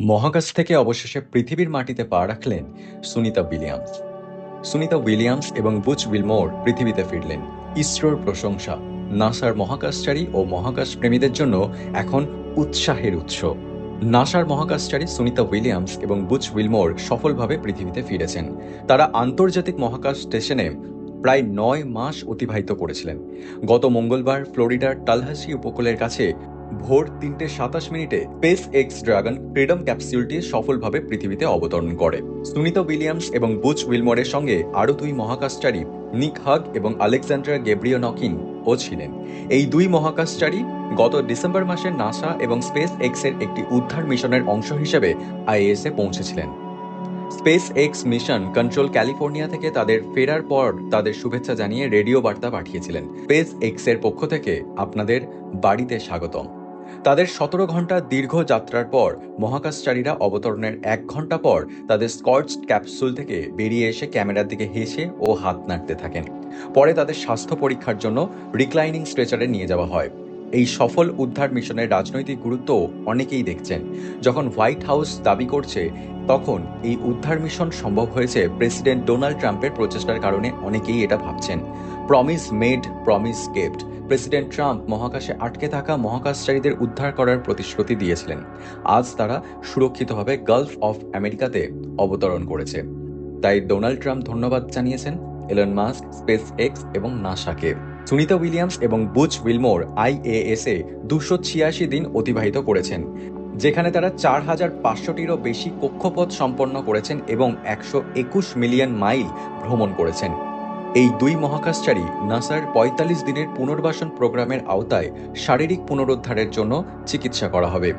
মহাকাশ থেকে অবশেষে পৃথিবীর মাটিতে পা রাখলেন সুনিতা উইলিয়ামস। সুনিতা উইলিয়ামস এবং বুচ উইলমোর পৃথিবীতে ফিরলেন। ইসরোর প্রশংসা, নাসার মহাকাশচারী ও মহাকাশ প্রেমীদের জন্য এখন উৎসাহের উৎস। নাসার মহাকাশচারী সুনিতা উইলিয়ামস এবং বুচ উইলমোর সফলভাবে পৃথিবীতে ফিরেছেন। তারা আন্তর্জাতিক মহাকাশ স্টেশনে প্রায় নয় মাস অতিবাহিত করেছিলেন। গত মঙ্গলবার ফ্লোরিডার টালহাসি উপকূলের কাছে ভোর তিনটে সাতাশ মিনিটে স্পেস এক্স ড্রাগন ফ্রিডম ক্যাপসিউলটি সফলভাবে পৃথিবীতে অবতরণ করে। সুনিতা উইলিয়ামস এবং বুচ উইলমোরের সঙ্গে আরও দুই মহাকাশচারী নিক হাগ এবং আলেকজান্ডার গেব্রিও নকিন ও ছিলেন। এই দুই মহাকাশচারী গত ডিসেম্বর মাসে নাসা এবং স্পেস এক্সের একটি উদ্ধার মিশনের অংশ হিসেবে আইএসএ পৌঁছেছিলেন। Space X mission control California থেকে তাদের ফেরার পর তাদের শুভেচ্ছা জানিয়ে রেডিও বার্তা পাঠিয়েছিলেন। স্পেস এক্সের পক্ষ থেকে আপনাদের বাড়িতে স্বাগতম। তাদের সতেরো ঘণ্টা দীর্ঘ যাত্রার পর মহাকাশচারীরা অবতরণের এক ঘণ্টা পর তাদের স্কটস ক্যাপসুল থেকে বেরিয়ে এসে ক্যামেরার দিকে হেসে ও হাত নাড়তে থাকেন। পরে তাদের স্বাস্থ্য পরীক্ষার জন্য রিক্লাইনিং স্ট্রেচারে নিয়ে যাওয়া হয়। এই সফল উদ্ধার মিশনের রাজনৈতিক গুরুত্ব অনেকেই দেখছেন। যখন হোয়াইট হাউস দাবি করছে তখন এই উদ্ধার মিশন সম্ভব হয়েছে প্রেসিডেন্ট ডোনাল্ড ট্রাম্পের প্রচেষ্টার কারণে অনেকেই এটা ভাবছেন। Promise made promise kept president Trump মহাকাশে আটকে থাকা মহাকাশচারীদের উদ্ধার করার প্রতিশ্রুতি দিয়েছিলেন। আজ তারা সুরক্ষিতভাবে গালফ অফ আমেরিকাতে অবতরণ করেছে। তাই ডোনাল্ড ট্রাম্প ধন্যবাদ জানিয়েছেন এলন মাস্ক স্পেস এক্স এবং নাসাকে সুনিতা উইলিয়ামস এবং বুচ উইলমোর আইএএস এ দুশো ছিয়াশি দিন অতিবাহিত করেছেন। যেখানে তারা চার হাজার পাঁচশোটিরও বেশি কক্ষপথ সম্পন্ন করেছেন এবং একশো একুশ মিলিয়ন মাইল ভ্রমণ করেছেন। এই দুই মহাকাশচারী নাসার পঁয়তাল্লিশ দিনের পুনর্বাসন প্রোগ্রামের আওতায় শারীরিক পুনরুদ্ধারের জন্য চিকিৎসা করা হবে।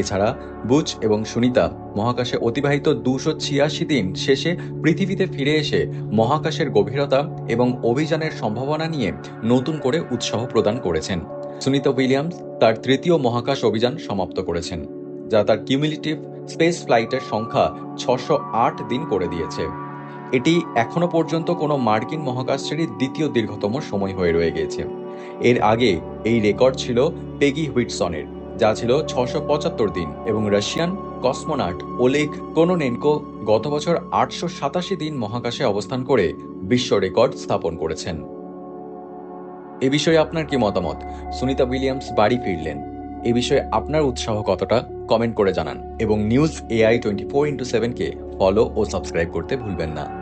এছাড়া বুচ এবং সুনিতা মহাকাশে অতিবাহিত দুশো ছিয়াশি দিন শেষে পৃথিবীতে ফিরে এসে মহাকাশের গভীরতা এবং অভিযানের সম্ভাবনা নিয়ে নতুন করে উৎসাহ প্রদান করেছেন। সুনিতা উইলিয়ামস তার তৃতীয় মহাকাশ অভিযান সমাপ্ত করেছেন। যা তার কিউমিলিটিভ স্পেস ফ্লাইটের সংখ্যা ছশো আট দিন করে দিয়েছে। এটি এখনও পর্যন্ত কোনো মার্কিন মহাকাশচারীর দ্বিতীয় দীর্ঘতম সময় হয়ে রয়ে গিয়েছে। এর আগে এই রেকর্ড ছিল পেগি হুইটসনের, যা ছিল ছশো পঁচাত্তর দিন এবং রাশিয়ান কসমোনাট ওলেগ কোনোনেনকো গত বছর আটশো সাতাশি দিন মহাকাশে অবস্থান করে বিশ্ব রেকর্ড স্থাপন করেছেন। এ বিষয়ে আপনার কি মতামত? সুনিতা উইলিয়ামস বাড়ি ফিরলেন। এ বিষয়ে আপনার উৎসাহ কতটা কমেন্ট করে জানান। এবং news AI twenty four into সেভেনকে follow ও সাবস্ক্রাইব করতে ভুলবেন না।